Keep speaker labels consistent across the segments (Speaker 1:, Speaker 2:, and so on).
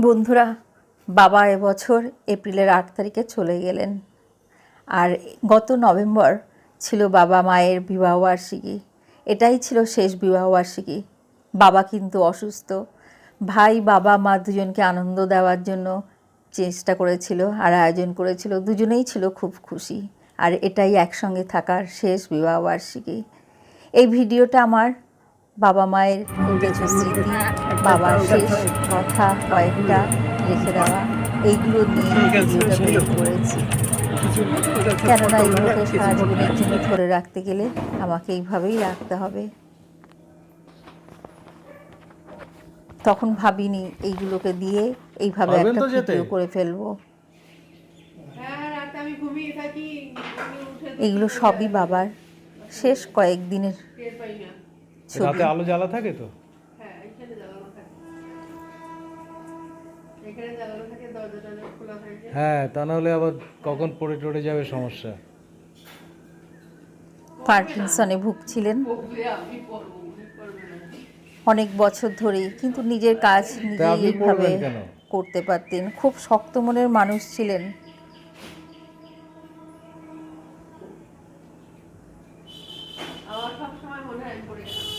Speaker 1: বন্ধুরা, বাবা এবছর এপ্রিলের আট তারিখে চলে গেলেন। আর গত নভেম্বর ছিল বাবা মায়ের বিবাহবার্ষিকী। এটাই ছিল শেষ বিবাহবার্ষিকী। বাবা কিন্তু অসুস্থ। ভাই, বাবা, মা দুজনকে আনন্দ দেওয়ার জন্য চেষ্টা করেছিল, আর আয়োজন করেছিল। দুজনেই ছিল খুব খুশি। আর এটাই একসঙ্গে থাকার শেষ বিবাহবার্ষিকী। এই ভিডিওটা আমার বাবা মায়ের কিছু স্মৃতি বাবার শেষ কথা কয়েকটা রেখে দেওয়া। এইগুলো নিয়ে ভিডিওটা তৈরি করেছি। কেননা এইগুলোকে সারা জীবনের জন্য ধরে রাখতে গেলে আমাকে এইভাবেই রাখতে হবে। তখন ভাবিনি এইগুলোকে দিয়ে এইভাবে একটা ভিডিও করে ফেলব।
Speaker 2: হ্যাঁ
Speaker 1: এগুলো সবই বাবার। শেষ কয়েকদিনের
Speaker 3: রাতে আলো জ্বালা থাকে তো?
Speaker 2: হ্যাঁ এখানে জ্বালানো থাকে। এখানে জ্বালানো থাকে দরজা খোলা থাকে
Speaker 3: হ্যাঁ তা আবার কখন পড়ে টড়ে যাবে সমস্যা।
Speaker 1: পার্কিনসনে ভুগছিলেন?
Speaker 2: বললে আমি পড়ব উনি পড়বে না।
Speaker 1: অনেক বছর ধরেই কিন্তু নিজের কাজ নিজেই
Speaker 3: আপনি
Speaker 1: এইভাবে করতে পারতেন। খুব শক্ত মনের মানুষ ছিলেন।
Speaker 2: আমার সব সময় মনে হয় পড়ে গেলাম।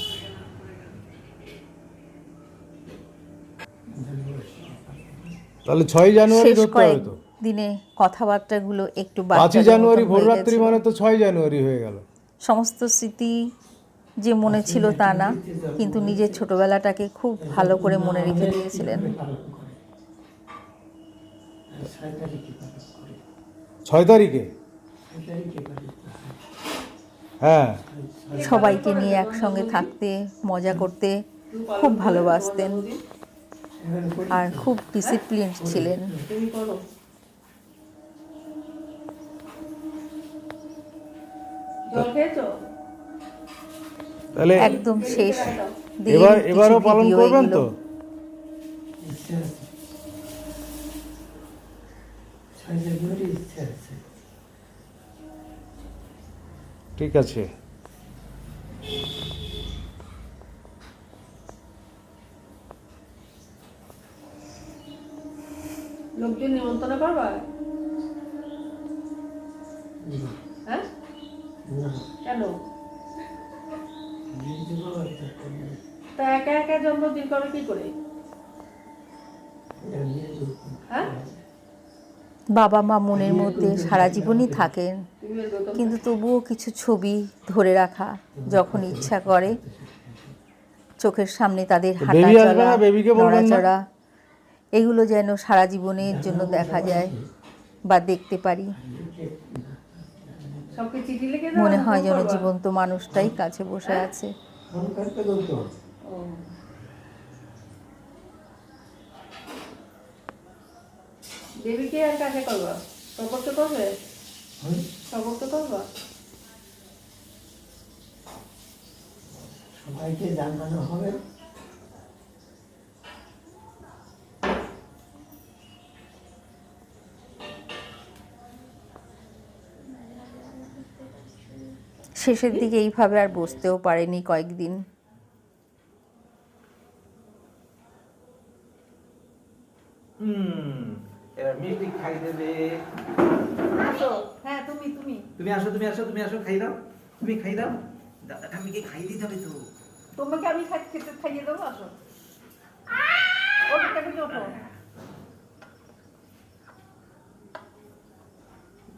Speaker 3: তাহলে ছয় জানুয়ারি
Speaker 1: শেষ
Speaker 3: ধরতে হবে তো।
Speaker 1: দিনে কথাবার্তাগুলো একটু
Speaker 3: পাঁচই জানুয়ারি
Speaker 1: মতন
Speaker 3: ভোর রাত্রি মানে তো ছয় জানুয়ারি হয়ে গেল।
Speaker 1: সমস্ত স্মৃতি যে মনে ছিল তা না কিন্তু নিজের ছোটবেলাটাকে খুব ভালো করে মনে রেখে দিয়েছিলেন।
Speaker 3: ছয় তারিখে? হ্যাঁ।
Speaker 1: সবাইকে নিয়ে একসঙ্গে থাকতে মজা করতে খুব ভালোবাসতেন। আর খুব ডিসিপ্লিন ছিলেন।
Speaker 3: তাহলে
Speaker 1: একদম শেষ
Speaker 3: এবার এবারও পালন করবেন তো? ঠিক আছে।
Speaker 2: লোকজন নিমন্ত্রণ করবা? হ্যাঁ? কেন? তা একা একা জন্মদিন করো কি করে? হ্যাঁ?
Speaker 1: বাবা মা মনের মধ্যে সারা জীবনই থাকেন। কিন্তু তবুও কিছু ছবি ধরে রাখা যখন ইচ্ছা করে চোখের সামনে তাদের হাঁটা চলা
Speaker 3: না? বেবিকে বলবেন না?
Speaker 1: নড়াচড়া। এগুলো যেন সারা জীবনের জন্য দেখা যায় বা দেখতে পারি। মনে হয় যেন? জীবন্ত মানুষটাই কাছে বসে আছে।
Speaker 2: দেবীকে আর কাকে করবা? সবক তো করবে? সবক তো করবা?
Speaker 4: সবাইকে জানানো হবে।
Speaker 1: শেষের দিকে এইভাবে আর বসতেও পারেনি কয়েকদিন।
Speaker 5: হুম এবার মিষ্টি খাই দেবে।
Speaker 2: আসো হ্যাঁ তুমি তুমি।
Speaker 5: তুমি আসো তুমি আসো তুমি আসো খাই দাও। তুমি খাই দাও। দাদা খাই দিতে হবে তো।
Speaker 2: তোমাকে আমি খাই খেতে খাইয়ে দেবো আসো। ওঠো।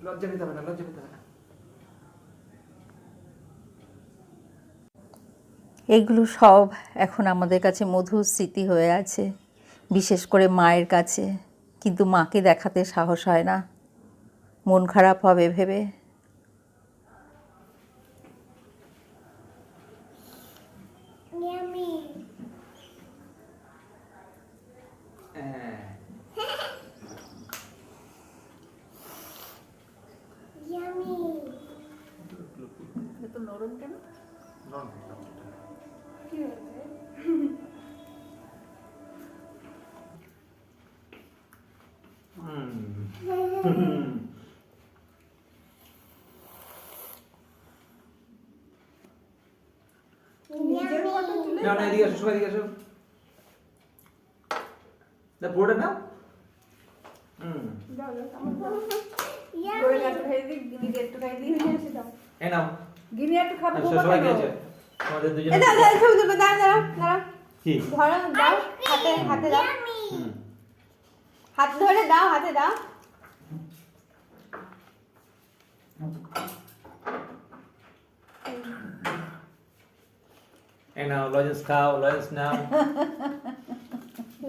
Speaker 5: লজ্জা পেতে হবে না লজ্জা পেতে হবে না।
Speaker 1: এইগুলো সব এখন আমাদের কাছে মধুর স্মৃতি হয়ে আছে বিশেষ করে মায়ের কাছে। কিন্তু মাকে দেখাতে সাহস হয় না। মন খারাপ হবে ভেবে।
Speaker 5: হ্যাঁ।
Speaker 2: নরম কেন। কি হয়েছে
Speaker 5: না না এদিকে আসো সবাই এদিকে আসো না পুরোটা নাও হুম
Speaker 2: করে একটু খাই গিনি একটু খাই দিই
Speaker 5: এই নাও
Speaker 2: গিনি একটু খাবে
Speaker 5: আচ্ছা সবাই খেয়েছে তোমাদের দুজনে
Speaker 2: এ দাঁড়া দাঁড়া ছবি তুলবে দাঁড়া দাঁড়া দাঁড়া।
Speaker 5: কি?
Speaker 2: ধরো দাও হাতে হাতে দাও। হাত ধরে দাও হাতে দাও।
Speaker 5: এই নাও লজেন্স খাও লজেন্স নাও।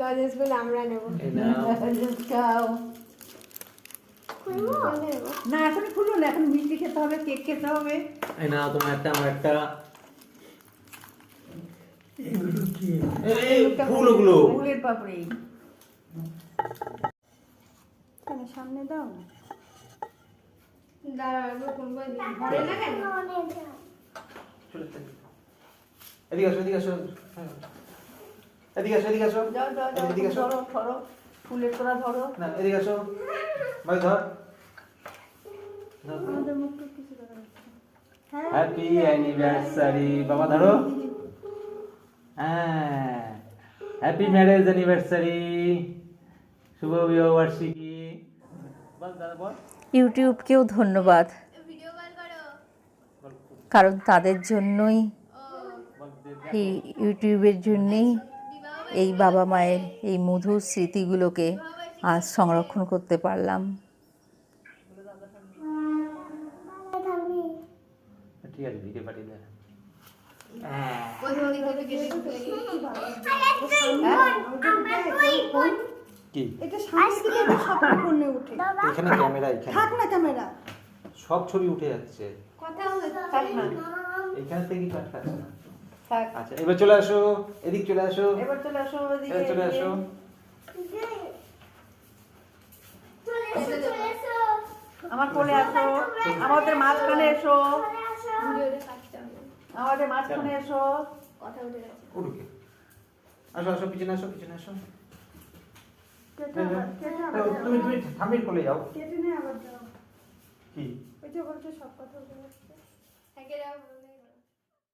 Speaker 4: লজেন্সগুলো আমরা নেব।
Speaker 5: এই নাও।
Speaker 1: খাও।
Speaker 2: না এখন খুলো না এখন মিষ্টি খেতে হবে কেক খেতে হবে।
Speaker 5: এই নাও তোমার একটা আমার একটা। এই, এই ফুল ওগুলো
Speaker 2: ফুলের পাপড়ি।
Speaker 4: কেন সামনে দাও। না দাঁড়াও কোনবা দিই না কেন?
Speaker 5: এদিকে আসো এদিকে আসো। এদিকে আসো এদিকে আসো।
Speaker 2: যাও যাও যাও
Speaker 5: এদিকে আসো।
Speaker 2: ধরো ধরো। ফুলের তোরা ধরো।
Speaker 5: না এদিকে আসো। ভাই ধর।
Speaker 4: আমাদের মুখটা কিছু দেখা যাচ্ছে
Speaker 5: হ্যাপি অ্যানিভার্সারি বাবা ধরো। হ্যাঁ। হ্যাপি ম্যারেজ অ্যানিভার্সারি শুভ বিবাহ বার্ষিকী বল দাদা বল।
Speaker 1: ইউটিউবকেও ধন্যবাদ। কারণ তাদের জন্যই এই ইউটিউবের জন্যেই এই বাবা মায়ের এই মধুর স্মৃতিগুলোকে আজ সংরক্ষণ করতে পারলাম।
Speaker 5: ঠিক আছে ভিডিও পাঠিয়ে দে। এখানে ক্যামেরা এখানে।
Speaker 4: থাক না ক্যামেরা।
Speaker 5: সব ছবি উঠে যাচ্ছে।
Speaker 2: থাক না।
Speaker 5: এখান থেকে কাট কাটছে না। আচ্ছা এবার চলে আসো। এদিক চলে আসো।
Speaker 2: এবার চলে আসো
Speaker 5: এবার চলে আসো।
Speaker 2: আমার কোলে আসো। আমাদের মাঝখানে এসো। আমাদের মাঝখানে এসো।
Speaker 5: উঠুকে আসো আসো পিছনে আসো পিছনে আসো। তুমি
Speaker 4: যাও।
Speaker 5: তুমি থামির কোলে যাও।
Speaker 4: কেটে নিয়ে আবার যাও।
Speaker 5: কি?
Speaker 4: ওই যে বলছো সব কথা বলে যাচ্ছে